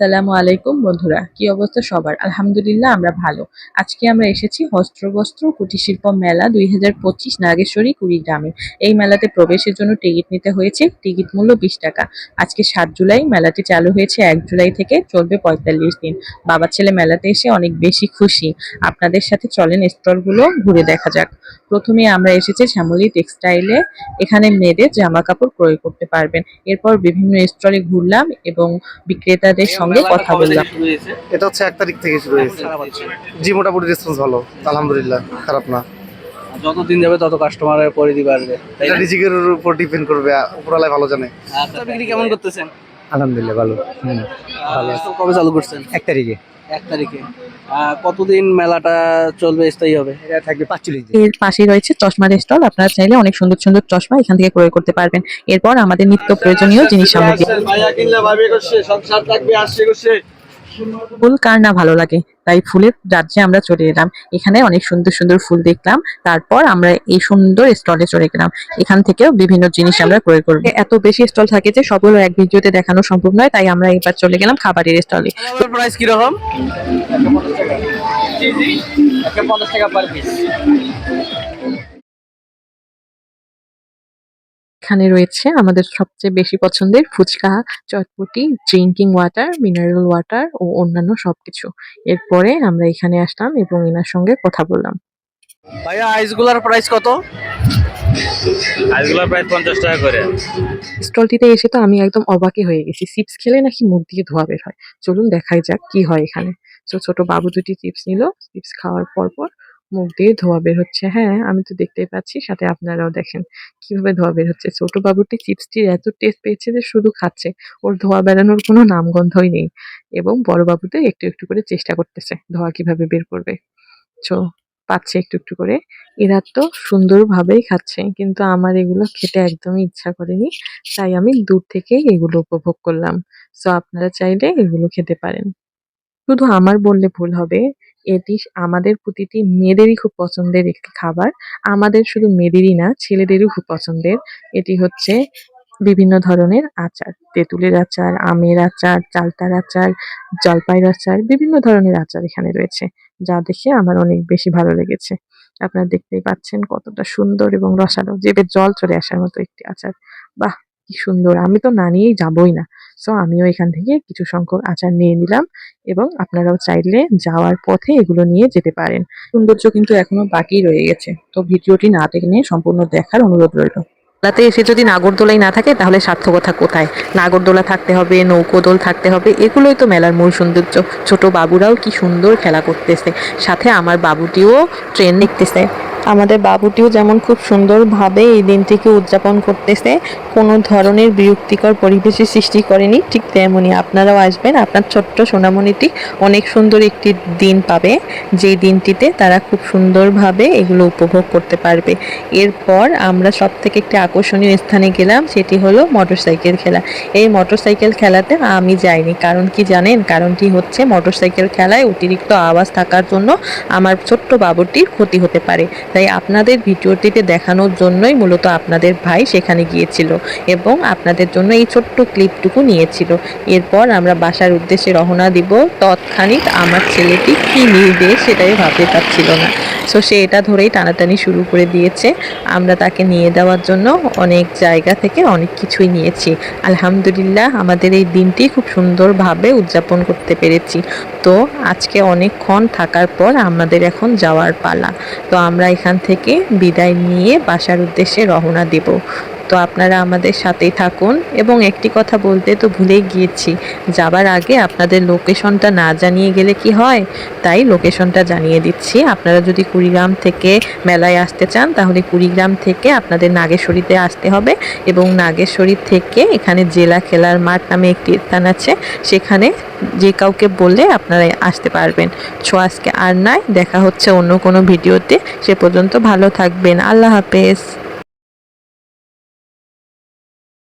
আসসালামু আলাইকুম বন্ধুরা, কি অবস্থা সবার? আলহামদুলিল্লাহ আমরা ভালো। আজকে আমরা এসেছি হস্ত্রবস্ত্র কুটির শিল্প মেলা দুই হাজার পঁচিশ নাগেশ্বরী কুড়িগ্রামে। এই মেলাতে প্রবেশের জন্য টিকিট নিতে হয়েছে, টিকিট মূল্য বিশ টাকা। আজকে সাত জুলাই, মেলাটি চালু হয়েছে এক জুলাই থেকে, চলবে পঁয়তাল্লিশ দিন। বাবা ছেলে মেলাতে এসে অনেক বেশি খুশি। আপনাদের সাথে চলেন স্টলগুলো ঘুরে দেখা যাক। প্রথমে আমরা এসেছি শ্যামলী টেক্সটাইলে, এখানে মেয়েদের জামা কাপড় ক্রয় করতে পারবেন। এরপর বিভিন্ন স্টলে ঘুরলাম এবং বিক্রেতাদের সঙ্গে কথা বললাম। এটা হচ্ছে এক তারিখ থেকে শুরু হয়েছে। জি মোটামুটি রেসপন্স ভালো। আলহামদুলিল্লাহ খারাপ না। যতদিন যাবে তত কাস্টমারের পরিধি বাড়বে এটা রিজিকের উপর ডিপেন্ড করবে উপরালায় ভালো জানে। আচ্ছা, বিক্রি কেমন করতেছেন? আলহামদুলিল্লাহ ভালো। হুম। ভালো। আহ, কবে চালু করছেন? এক তারিখে। এক তারিখে। আহ, কতদিন মেলাটা চলবে স্থায়ী হবে? এটা থাকবে পাঁচচল্লিশ দিন। এর পাশেই রয়েছে চশমার স্টল। আপনারা চাইলে অনেক সুন্দর সুন্দর চশমা এখান থেকে ক্রয় করতে পারবেন। এরপর আমাদের নিত্য প্রয়োজনীয় জিনিস সামগ্রী। ফুল কার না ভালো লাগে? তাই ফুলের রাজ্যে আমরা চলে এলাম। এখানে অনেক সুন্দর সুন্দর ফুল দেখলাম। তারপর আমরা এই সুন্দর স্টলে চলে গেলাম। এখান থেকেও বিভিন্ন জিনিস আমরা ক্রয় করব। এত বেশি স্টল থাকে যে সবগুলো এক ভিডিওতে দেখানো সম্ভব নয় তাই আমরা এবার চলে গেলাম খাবারের স্টলে। প্রাইস কীরকম? পঞ্চাশ টাকা পার পিস এখানে রয়েছে আমাদের সবচেয়ে বেশি পছন্দের ফুচকা চটপটি ড্রিঙ্কিং ওয়াটার মিনারেল ওয়াটার ও অন্যান্য সবকিছু। এরপরে আমরা এখানে আসলাম এবং এনার সঙ্গে কথা বললাম। ভাইয়া আইসগুলার প্রাইস কত? আইসগুলো প্রায় পঞ্চাশ টাকা করে। স্টলটিতে এসে তো আমি একদম অবাকে হয়ে গেছি। চিপস খেলে নাকি মুখ দিয়ে ধোয়া বের হয়? চলুন দেখাই যাক কি হয় এখানে। তো ছোট বাবু দুটি চিপস নিল। চিপস খাওয়ার পর পর মুখ দিয়ে ধোয়া বের হচ্ছে। হ্যাঁ আমি তো দেখতেই পাচ্ছি, সাথে আপনারাও দেখেন কীভাবে ধোয়া বের হচ্ছে। ছোট বাবুটি চিপসটির এত টেস্ট পেয়েছে যে শুধু খাচ্ছে। ওর ধোয়া বেরানোর কোনো নামগন্ধই নেই এবং বড় বাবুতে একটু একটু করে চেষ্টা করতেছে ধোয়া কীভাবে বের করবে। তো পাচ্ছে একটু একটু করে। এরা তো সুন্দরভাবেই খাচ্ছে, কিন্তু আমার এগুলো খেতে একদমই ইচ্ছা করেনি, তাই আমি দূর থেকেই এগুলো উপভোগ করলাম। সো আপনারা চাইলে এগুলো খেতে পারেন। শুধু আমার বললে ভুল হবে, এটি আমাদের প্রতিটি মেয়েদেরই খুব পছন্দের একটি খাবার। আমাদের শুধু মেয়েদেরই না, ছেলেদেরও খুব পছন্দের। এটি হচ্ছে বিভিন্ন ধরনের আচার। তেঁতুলের আচার, আমের আচার, চালতার আচার, জলপাইয়ের আচার, বিভিন্ন ধরনের আচার এখানে রয়েছে, যা দেখে আমার অনেক বেশি ভালো লেগেছে। আপনারা দেখতেই পাচ্ছেন কতটা সুন্দর এবং রসালো জিভে জল চলে আসার মতো একটি আচার। বাহ, কি সুন্দর! আমি তো না নিয়েই যাবই না। সো আমিও এখান থেকে কিছু সংখ্যক আচার নিয়ে নিলাম এবং আপনারাও চাইলে যাওয়ার পথে এগুলো নিয়ে যেতে পারেন। সৌন্দর্য কিন্তু এখনও বাকি রয়ে গেছে। তো ভিডিওটি না টেনে সম্পূর্ণ দেখার অনুরোধ রইল। মেলাতে এসে যদি নাগরদোলাই না থাকে, তাহলে সার্থকতা কোথায়? নাগরদোলা থাকতে হবে, নৌকোদোল থাকতে হবে, এগুলোই তো মেলার মূল সৌন্দর্য। ছোট বাবুরাও কি সুন্দর খেলা করতেছে। সাথে আমার বাবুটিও ট্রেন দেখতেছে। আমাদের বাবুটিও যেমন খুব সুন্দরভাবে এই দিনটিকে উদযাপন করতেছে, কোনো ধরনের বিরক্তিকর পরিবেশের সৃষ্টি করেনি, ঠিক তেমনই আপনারাও আসবেন, আপনার ছোট্ট সোনামণিটি অনেক সুন্দর একটি দিন পাবে, যেই দিনটিতে তারা খুব সুন্দরভাবে এগুলো উপভোগ করতে পারবে। এরপর আমরা সব থেকে একটি আকর্ষণীয় স্থানে গেলাম, সেটি হলো মোটরসাইকেল খেলা। এই মোটরসাইকেল খেলাতে আমি যাইনি, কারণ কি জানেন? কারণটি হচ্ছে মোটরসাইকেল খেলায় অতিরিক্ত আওয়াজ থাকার জন্য আমার ছোট্ট বাবুটির ক্ষতি হতে পারে। তাই আপনাদের ভিডিওটিতে দেখানোর জন্যই মূলত আপনাদের ভাই সেখানে গিয়েছিল এবং আপনাদের জন্য এই ছোট্ট ক্লিপটুকু নিয়েছিল। এরপর আমরা বাসার উদ্দেশ্যে রওনা দিব তৎক্ষণিক আমার ছেলেটি কি নিবে সেটাই ভাবতে পারছিল না। সো সে এটা ধরেই টানাটানি শুরু করে দিয়েছে। আমরা তাকে নিয়ে দেওয়ার জন্য অনেক জায়গা থেকে অনেক কিছুই নিয়েছি। আলহামদুলিল্লাহ আমাদের এই দিনটি খুব সুন্দরভাবে উদযাপন করতে পেরেছি। তো আজকে অনেকক্ষণ থাকার পর আমাদের এখন যাওয়ার পালা। তো আমরা এখান থেকে বিদায় নিয়ে বাসার উদ্দেশ্যে রওনা দেব। তো আপনারা আমাদের সাথেই থাকুন। এবং একটি কথা বলতে তো ভুলেই গিয়েছি, যাবার আগে আপনাদের লোকেশনটা না জানিয়ে গেলে কি হয়? তাই লোকেশনটা জানিয়ে দিচ্ছি। আপনারা যদি কুড়িগ্রাম থেকে মেলায় আসতে চান, তাহলে কুড়িগ্রাম থেকে আপনাদের নাগেশ্বরীতে আসতে হবে। এবং নাগেশ্বরী থেকে এখানে জেলা খেলার মাঠ নামে একটি স্থান আছে। সেখানে যে কাউকে বললে আপনারা আসতে পারবেন। সো আজকে আর নাই, দেখা হচ্ছে অন্য কোনো ভিডিওতে। সে পর্যন্ত ভালো থাকবেন। আল্লাহ হাফেজ।